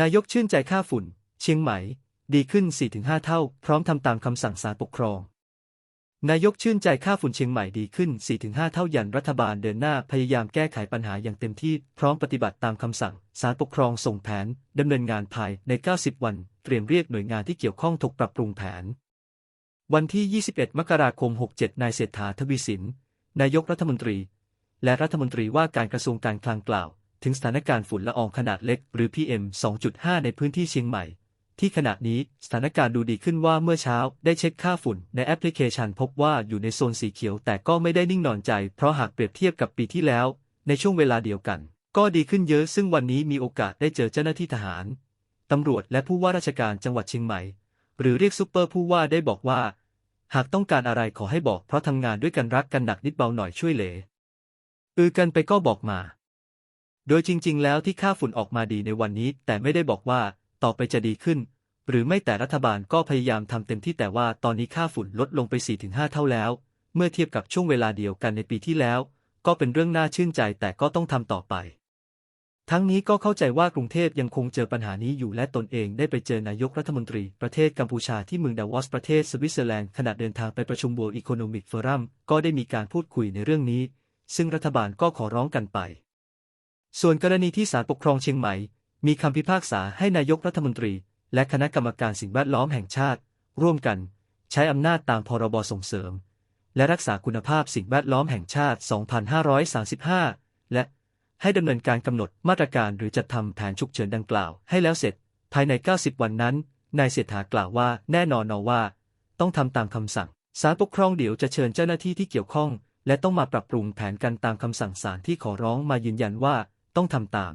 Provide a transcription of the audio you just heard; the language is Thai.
นายกชื่นใจค่าฝุ่น เชียงใหม่ ดีขึ้น 4-5 เท่า พร้อมทำตามคำสั่งศาลปกครอง นายกชื่นใจค่าฝุ่นเชียงใหม่ดีขึ้น 4-5 เท่ายันรัฐบาลเดินหน้าพยายามแก้ไขปัญหาอย่างเต็มที่ พร้อมปฏิบัติตามคำสั่งศาลปกครองส่งแผนดำเนินงานภายใน 90 วัน เตรียมเรียกหน่วยงานที่เกี่ยวข้องถกปรับปรุงแผน วันที่ 21 มกราคม 67 นายเศรษฐาทวีสิน นายกรัฐมนตรี และรัฐมนตรีว่าการกระทรวงการคลังกล่าว ถึงสถานการณ์ฝุ่นละอองขนาดเล็กหรือ PM 2.5 ในพื้นที่เชียงใหม่ ที่ขณะนี้สถานการณ์ดูดีขึ้นว่าเมื่อเช้าได้เช็คค่าฝุ่นในแอปพลิเคชันพบว่าอยู่ในโซนสีเขียว แต่ก็ไม่ได้นิ่งนอนใจ เพราะหากเปรียบเทียบกับปีที่แล้ว ในช่วงเวลาเดียวกัน ก็ดีขึ้นเยอะซึ่งวันนี้มีโอกาสได้เจอเจ้าหน้าที่ทหารตำรวจและผู้ว่าราชการจังหวัดเชียงใหม่ หรือเรียกซุปเปอร์ผู้ว่าได้บอกว่า หากต้องการอะไรขอให้บอกเพราะทำงานด้วยกันรักกันหนักนิดเบาหน่อยช่วยเหลืออือกันไปก็บอกมา โดยจริง ๆ แล้วที่ค่าฝุ่นออกมาดีในวันนี้ แต่ไม่ได้บอกว่าต่อไปจะดีขึ้น หรือไม่แต่รัฐบาลก็พยายามทำเต็มที่แต่ว่าตอนนี้ค่าฝุ่นลดลงไป 4-5 เท่าแล้ว เมื่อเทียบกับช่วงเวลาเดียวกันในปีที่แล้ว ก็เป็นเรื่องน่าชื่นใจแต่ก็ต้องทำต่อไป ทั้งนี้ก็เข้าใจว่ากรุงเทพยังคงเจอปัญหานี้อยู่และตนเองได้ไปเจอนายกรัฐมนตรีประเทศกัมพูชาที่เมืองดาวอสประเทศสวิตเซอร์แลนด์ขณะเดินทางไปประชุม World Economic Forum ก็ได้มีการพูดคุยในเรื่องนี้ ซึ่งรัฐบาลก็ขอร้องกันไป ส่วนกรณีที่ศาลปกครองเชียงใหม่ มีคำพิพากษาให้นายกรัฐมนตรี และคณะกรรมการสิ่งแวดล้อมแห่งชาติ ร่วมกัน ใช้อำนาจตามพรบส่งเสริม และรักษาคุณภาพสิ่งแวดล้อมแห่งชาติ 2535 และให้ดำเนินการกำหนดมาตรการหรือจัดทำแผนฉุกเฉินดังกล่าว ให้แล้วเสร็จ ภายใน 90 วันนั้น นายเศรษฐากล่าวว่าแน่นอนนอว่า ต้องทำตามคำสั่งศาลปกครองเดี๋ยวจะเชิญเจ้าหน้าที่ที่เกี่ยวข้อง และต้องมาปรับปรุงแผนกันตามคำสั่งศาลที่ขอร้องมายืนยันว่า ต้องทำตาม